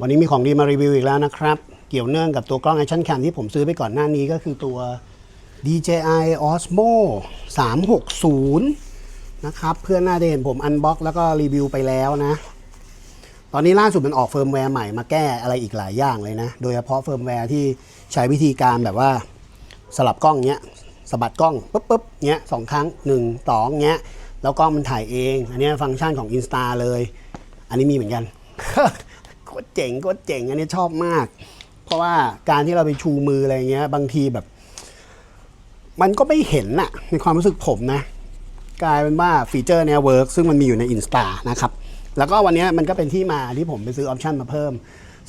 วันนี้มีของดีมารีวิวอีกแล้วนะครับ เกี่ยวเนื่องกับตัวกล้อง Action Cam ที่ผมซื้อไปก่อนหน้านี้ก็คือตัว DJI Osmo 360 นะครับ เพื่อนหน้าได้เห็นผมอันบ็อกแล้วก็รีวิวไปแล้วนะ ตอนนี้ล่าสุดมันออกเฟิร์มแวร์ใหม่มาแก้อะไรอีกหลายอย่างเลยนะ โดยเฉพาะเฟิร์มแวร์ที่ใช้วิธีการแบบว่าสลับกล้องเนี้ยสะบัดกล้องปุ๊บปุ๊บเนี้ยสองครั้งหนึ่งสองเนี้ยแล้วกล้องมันถ่ายเอง อันนี้ฟังก์ชันของ Insta เลย อันนี้มีเหมือนกัน ตรเจ๋งโคตรเจ๋งอันนี้ชอบมาก เพราะว่าการที่เราไปชูมืออะไรเงี้ย บางทีแบบ มันก็ไม่เห็นน่ะ ในความรู้สึกผมนะ กลายเป็นว่าฟีเจอร์เนี้ยเวิร์กซึ่งมันมีอยู่ใน Insta นะครับ แล้วก็วันนี้มันก็เป็นที่มาที่ผมไปซื้อออปชันมาเพิ่ม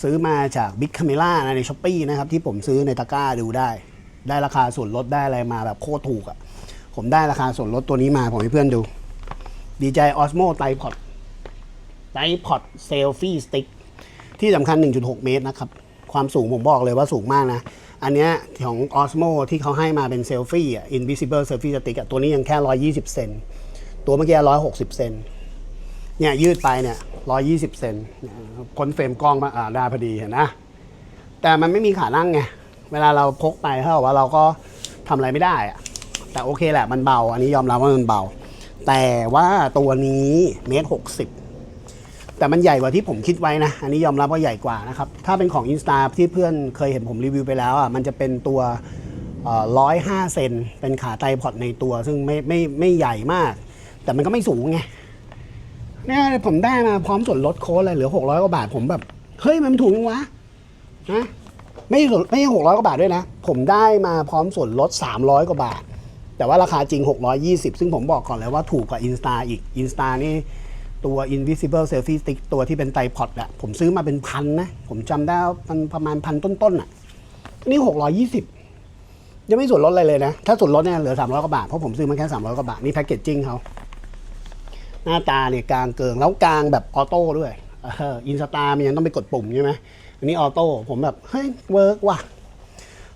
ซื้อมาจาก Big Camera นะในช้อปปีนะครับ ที่ผมซื้อในตะกร้าดูได้ ได้ราคาส่วนลดได้อะไรมาแบบโคตรถูกอะ่ะผมได้ราคาส่วนลดตัวนี้มาผมให้เพื่อนดู DJI Osmo Tripod Tripod Selfie Stick ที่สำคัญ 1.6 เมตรนะครับ ความสูงผมบอกเลยว่าสูงมากนะ อันเนี้ยของ Osmo ที่เขาให้มาเป็นเซลฟี่อะ Invisible Selfie Stick อะตัวนี้ยังแค่ 120 เซนตัวเมื่อกี้ 160 เซนเนี่ยยืดไปเนี่ย 120 เซนพ้นเฟรมกล้องมาอ่าได้พอดีเห็นนะ แต่มันไม่มีขานั่งไง เวลาเราพกไปเท่ากับว่าเราก็ทำอะไรไม่ได้อะแต่โอเคแหละมันเบา อันนี้ยอมรับว่ามันเบา แต่ว่าตัวนี้เมตรหกสิบ แต่มันใหญ่กว่าที่ผมคิดไว้นะ อันนี้ยอมรับว่าใหญ่กว่านะครับ ถ้าเป็นของ Insta ที่เพื่อนเคยเห็นผมรีวิวไปแล้วอะ มันจะเป็นตัวร้อยห้าเซน เป็นขาไตพอดในตัว ซึ่งไม่ไม่ไม่ใหญ่มาก แต่มันก็ไม่สูงไงเนี่ยผมได้มาพร้อมส่วนลดโค้ดเลยเหลือ600กว่าบาท ผมแบบ เฮ้ย มันถูกจังวะนะไม่ไม่ใช่600กว่าบาทด้วยนะ ผมได้มาพร้อมส่วนลด300กว่าบาท แต่ว่าราคาจริง 620 ซึ่งผมบอกก่อนเลยว่าถูกกว่า Insta อีก Insta นี่ ตัว Invisible Selfie Stick ตัวที่เป็นไตรพอดอะผมซื้อมาเป็นพันนะ ผมจำได้ว่ามันประมาณพันต้นๆอะอันนี้ 620 ยังไม่ส่วนลดอะไรเลยนะ ถ้าส่วนลดเนี่ยเหลือ 300กว่าบาท เพราะผมซื้อมาแค่ 300กว่าบาท นี่แพ็กเกจจิ้งเขา หน้าตาเนี่ยกลางเกิง แล้วกลางแบบออโต้ด้วยอินสตามันยังต้องไปกดปุ่มใช่ไหมอันนี้ออโต้ผมแบบ เฮ้ยเวิร์กว่ะ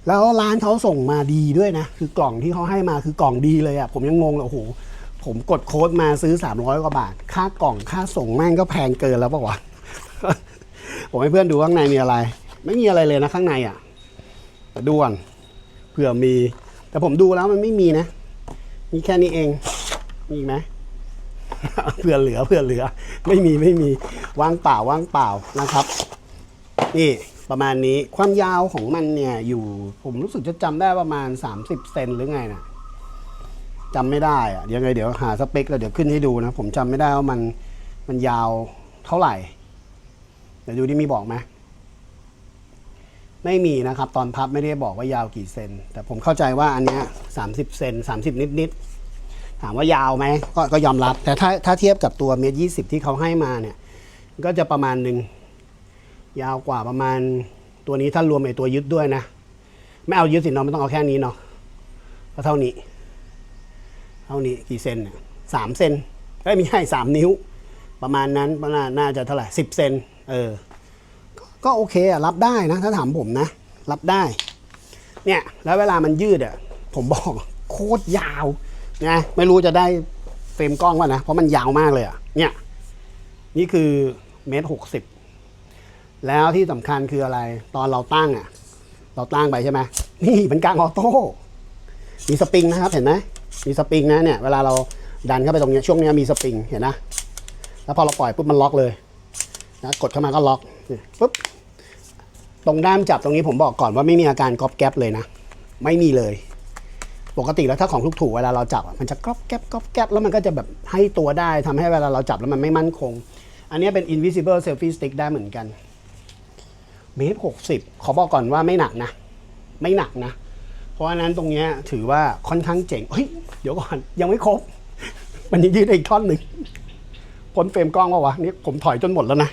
แล้วร้านเขาส่งมาดีด้วยนะ คือกล่องที่เขาให้มาคือกล่องดีเลยอะผมยังงงเลยโอ้โห ผมกดโค้ดมาซื้อ 300 กว่าบาท ค่ากล่องค่าส่งแม่งก็แพงเกินแล้วปะวะ ผมให้เพื่อนดูข้างในมีอะไร ไม่มีอะไรเลยนะข้างในอะ่ะด่วนเผื่อมี แต่ผมดูแล้วมันไม่มีนะมีแค่นี้เองมีอีกไหมเผื่อเหลือเผื่อเหลือ ไม่มีไม่มีว่างเปล่าว่างเปล่านะครับ นี่ประมาณนี้ความยาวของมันเนี่ยอยู่ผมรู้สึกจะจำได้ประมาณ 30 เซนหรือไงน่ะ จำไม่ได้อะเดี๋ยวไงเดี๋ยวหาสเปคแล้วเดี๋ยวขึ้นให้ดูนะ ผมจำไม่ได้ว่ามันมันยาวเท่าไหร่ เดี๋ยวดูที่มีบอกไหมไม่มีนะครับ ตอนพับไม่ได้บอกว่ายาวกี่เซน แต่ผมเข้าใจว่าอันเนี้ย30เซน30นิดนิดๆถามว่ายาวไหมกก็ยอมรับ แต่ถ้าถ้าเทียบกับตัวเมตรยี่สิบที่เขาให้มาเนี่ย ก็จะประมาณหนึ่งยาวกว่าประมาณตัวนี้ถ้ารวมไอตัวยึดด้วยนะ ไม่เอายึดสิเนาะไม่ต้องเอาแค่นี้เนาะก็เท่านี้ เท่านี้กี่เซนเนี่ยสามเซนเอ้ยไม่ใช่สามนิ้ว ประมาณนั้นประมาณน่าจะเท่าไหร่สิบเซนเออก็ก็โอเคอะรับได้นะ ถ้าถามผมนะ รับได้ เนี่ย แล้วเวลามันยืดอะผมบอกโคตรยาวนะไม่รู้จะได้เฟรมกล้องว่านะ เพราะมันยาวมากเลยอะเนี่ย นี่คือเมตรหกสิบแล้วที่สำคัญคืออะไร ตอนเราตั้งอะเราตั้งไปใช่ไหมนี่เป็นกลางออโต้มีสปริงนะครับเห็นไหม มีสปริงนะเนี่ยเวลาเราดันเข้าไปตรงนี้ช่วงนี้มีสปริงเห็นนะ แล้วพอเราปล่อยปุ๊บมันล็อกเลยนะกดเข้ามาก็ล็อกปุ๊บตรงด้ามจับตรงนี้ผมบอกก่อนว่าไม่มีอาการก๊อบแก๊บเลยนะ ไม่มีเลย ปกติแล้วถ้าของทุกถูกเวลาเราจับมันจะก๊อบแก๊บก๊อบแก๊บแล้วมันก็จะแบบให้ตัวได้ทำให้เวลาเราจับแล้วมันไม่มั่นคง อันนี้เป็น invisible selfie stick ได้เหมือนกันเมตรหกสิบขอบอกก่อนว่าไม่หนักนะ ไม่หนักนะ เพราะฉะนั้นตรงนี้ถือว่าค่อนข้างเจ๋งเฮ้ยเดี๋ยวก่อนยังไม่ครบ มันยังยืดได้อีกท่อนหนึ่งพ้นเฟรมกล้องวะวะนี่ผมถอยจนหมดแล้วนะ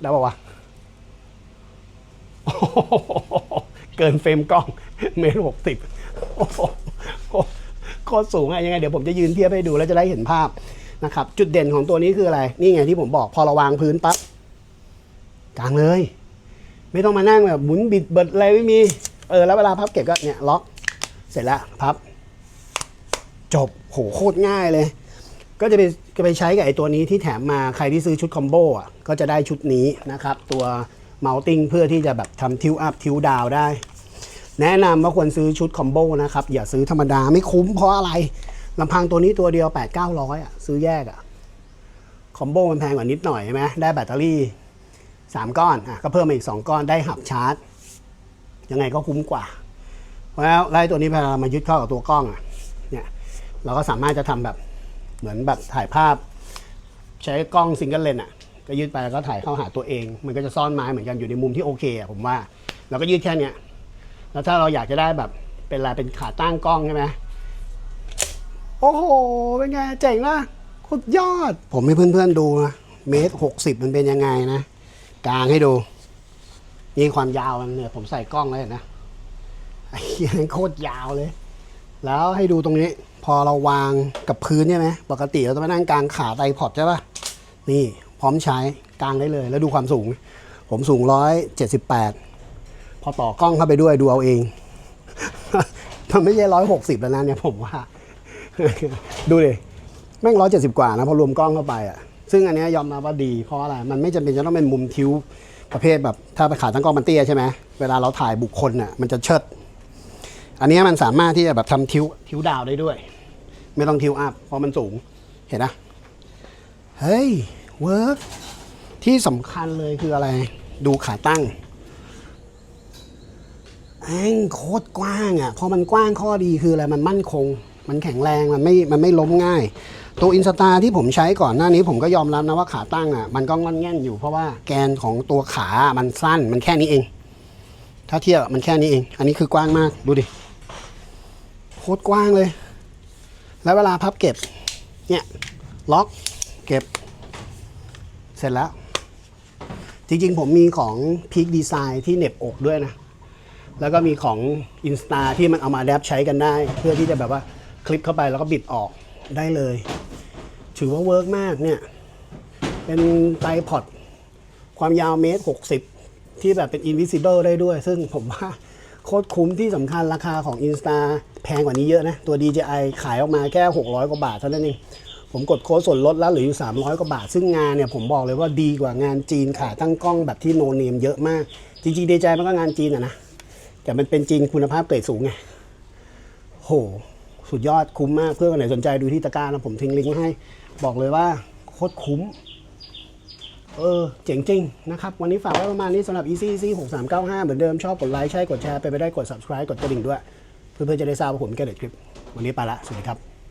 ได้ปะวะเกินเฟรมกล้องเมตรหกสิบโคตรสูงอะยังไงเดี๋ยวผมจะยืนเทียบให้ดูแล้วจะได้เห็นภาพนะครับ จุดเด่นของตัวนี้คืออะไร นี่ไงที่ผมบอกพอเราวางพื้นปั๊บกลางเลย ไม่ต้องมานั่งแบบหมุนบิดเบิดอะไรไม่มี เออแล้วเวลาพับเก็บก็เนี่ยล็อกเสร็จแล้วพับ จบโหโคตรง่ายเลย ก็จะเป็นก็ไปใช้กับไอตัวนี้ที่แถมมาใครที่ซื้อชุดคอมโบอะก็จะได้ชุดนี้นะครับ ตัวเมาติ้งเพื่อที่จะแบบทำทิวอัพทิวดาวได้ แนะนำว่าควรซื้อชุดคอมโบนะครับ อย่าซื้อธรรมดาไม่คุ้มเพราะอะไรลำพังตัวนี้ตัวเดียว 8 9 0 0อะซื้อแยกอะคอมโบมันแพงกว่านิดหน่อยใช่ไหมได้แบตเตอรี่ 3 ก้อนอะก็เพิ่มมาอีก 2 ก้อนได้หับชาร์จ ยังไงก็คุ้มกว่าเพราะแล้วไล่ตัวนี้พอเรามายึดเข้ากับตัวกล้องอะเนี่ยเราก็สามารถจะทำแบบเหมือนแบบถ่ายภาพ ใช้กล้องซิงเกิลเลนอะก็ยืดไปแล้วก็ถ่ายเข้าหาตัวเอง มันก็จะซ่อนไม้เหมือนกันอยู่ในมุมที่โอเคอะผมว่าเราก็ยืดแค่เนี้ยแล้วถ้าเราอยากจะได้แบบเป็นอะไรเป็นขาตั้งกล้องใช่ไหมโอ้โห เป็นไงเจ๋งนะโคตรยอด ผมให้เพื่อนๆดูนะเมตรหกสิบมันเป็นยังไงนะ กลางให้ดู นี่ความยาวมันเนี่ย ผมใส่กล้องแล้วเห็นะไอ้เหี้ยโคตรยาวเลย แล้วให้ดูตรงนี้ พอเราวางกับพื้นใช่ไหมปกติเราต้องมานั่งกลางขาไตพอดใช่ปะนี่พร้อมใช้กลางได้เลย แล้วดูความสูง ผมสูงร้อยเจ็ดสิบแปดพอต่อกล้องเข้าไปด้วยดูเอาเอง มันไม่ใช่ร้อยหกสิบแล้วนะเนี่ยผมว่า ดูดิแม่งร้อยเจ็ดสิบกว่านะพอรวมกล้องเข้าไปอะซึ่งอันนี้ยยอมรับว่าดีเพราะอะไร มันไม่จำเป็นจะต้องเป็นมุมทิว ประเภทแบบถ้าไปขาตั้งกล้องมันเตี้ยใช่ไหมเวลาเราถ่ายบุคคลน่ะมันจะเชิด อันนี้มันสามารถที่จะแบบทำทิวทิวดาวได้ด้วย ไม่ต้องทิวอัพเพราะมันสูงเห็นนะเฮ้ยเวิร์กที่สำคัญเลยคืออะไร ดูขาตั้งแม่งโคตรกว้างอะพอมันกว้างข้อดีคืออะไรมันมั่นคง มันแข็งแรงมันไม่มันไม่ล้มง่าย ตัวอินสตาที่ผมใช้ก่อนหน้านี้ผมก็ยอมรับนะว่าขาตั้งอะมันก็งอนแง่นอยู่เพราะว่าแกนของตัวขามันสั้นมันแค่นี้เอง ถ้าเทียบมันแค่นี้เอง อันนี้คือกว้างมากดูดิโคตรกว้างเลย แล้วเวลาพับเก็บเนี่ยล็อกเก็บ เสร็จแล้ว จริงๆ ผมมีของพีคดีไซน์ที่เน็บอกด้วยนะ แล้วก็มีของ Insta ที่มันเอามาแดปใช้กันได้ เพื่อที่จะแบบว่าคลิปเข้าไปแล้วก็บิดออกได้เลย ถือว่าเวิร์กมากเนี่ย เป็นไตรพอดความยาวเมตร 60 ที่แบบเป็น invisible ได้ด้วย ซึ่งผมว่าโคตรคุ้มที่สำคัญราคาของ Insta แพงกว่านี้เยอะนะ ตัว DJI ขายออกมาแค่ 600 กว่าบาทเท่านั้นเองผมกดโค้ดส่วนลดแล้วเหลืออยู่ 300 กว่าบาท ซึ่งงานเนี่ยผมบอกเลยว่าดีกว่างานจีนขาตั้งกล้องแบบที่โนเนมเยอะมาก จริงๆ DJI มันก็งานจีนอะนะ แต่มันเป็นจีนคุณภาพเกรดสูงไงโห สุดยอดคุ้มมากเพื่อนคนไหนสนใจดูที่ตะกร้านะผมทิ้งลิงก์ให้ บอกเลยว่าโคตรคุ้ม เออ เจ๋งจริงนะครับ วันนี้ฝากไว้ประมาณนี้สำหรับ Easy Easy 6395 เหมือนเดิมชอบกดไลค์ใช่กดแชร์ไปไปได้กด subscribe กดกระดิ่งด้วย เพื่อนๆจะได้ทราบว่าผมแก้เด็ดคลิป วันนี้ไปละ สวัสดีครับ